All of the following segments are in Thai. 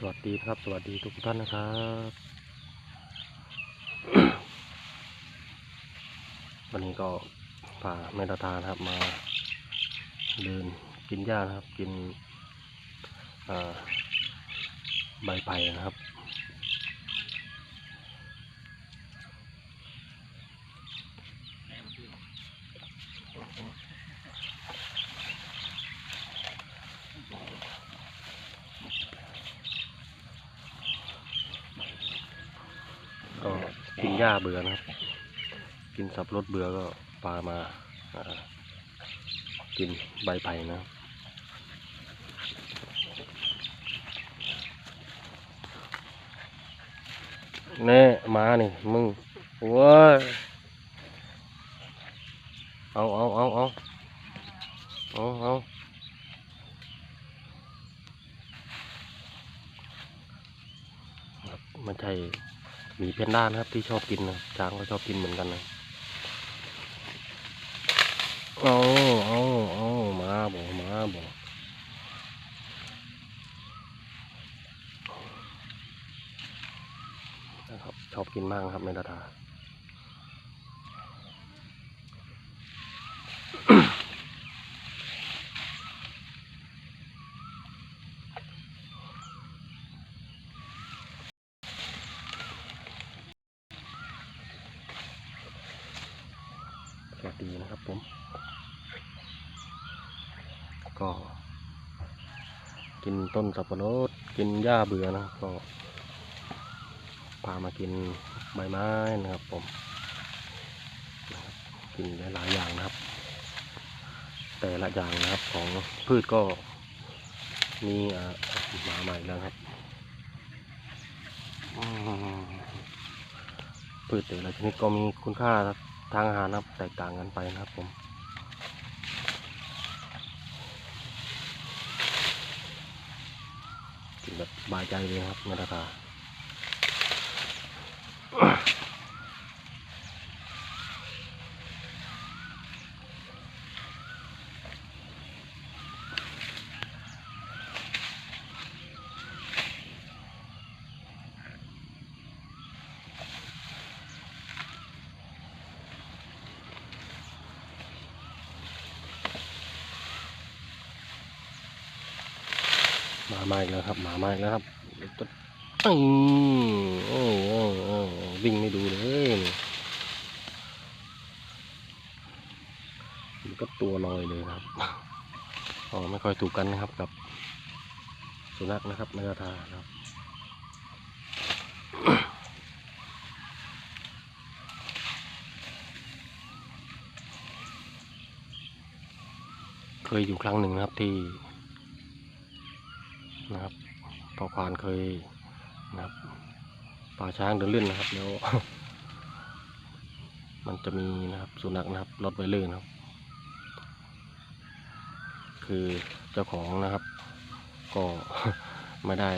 สวัสดีครับ สวัสดีทุกท่านนะครับ วันนี้ก็พาแม่ตาตานครับมาเดินกินหญ้านะครับ กินใบไผ่นะครับ ก็กินหญ้าเบื่อนะครับ กินสับรดเบื่อก็ปลามากินใบไผ่นะแน่มานี่มึงโว้ยเอาเอาเอาเอาเอาเอาครับไม่ใช่ หมีเพนด้านะครับที่ชอบกินนะช้างก็ชอบกินเหมือนกันนะเอาเอาเอามาบ่มาบ่นะครับชอบกินมากครับแม่ดาดา สวัสดีนะครับผม ก็ กินต้นสับปะรดกินหญ้าเบื่อนะครับก็พามากินใบไม้นะครับผมกินหลายๆอย่างนะครับ แต่ละอย่างนะครับของพืชก็มีหมาใหม่แล้วครับพืชแต่ละชนิดก็มีคุณค่า ทางอาหารนะครับแตกต่างกันไปนะครับผมกินแบบสบายใจเลยครับในราคา มามาอีกแล้วครับหมามาอีกแล้วครับจะอืมโอ้โอ้โอ้วิ่งไม่ดูเลยนี่มันก็ตัวลอยเลยครับอ๋อไม่ค่อยถูกกันนะครับกับ สุนัขนะครับนาทานะครับเคยอยู่ครั้งหนึ่งนะครับที่ นะครับพอควานเคยนะครับป่าช้างเดินเล่นนะครับแล้ว มันจะมีนะครับสุนัขนะครับรถไวเลอร์นะครับ คือเจ้าของนะครับ ก็ไม่ได้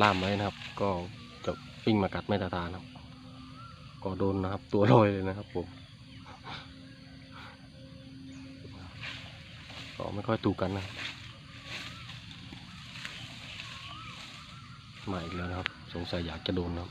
ล่ามไว้นะครับ ก็จะวิ่งมากัดแม่ตาตานะครับ ก็โดนนะครับ ตัวลอยเลยนะครับผมก็ไม่ค่อยถูกกันนะครับ มาอีกแล้วนะครับ สงสัยอยากจะโดนนะครับ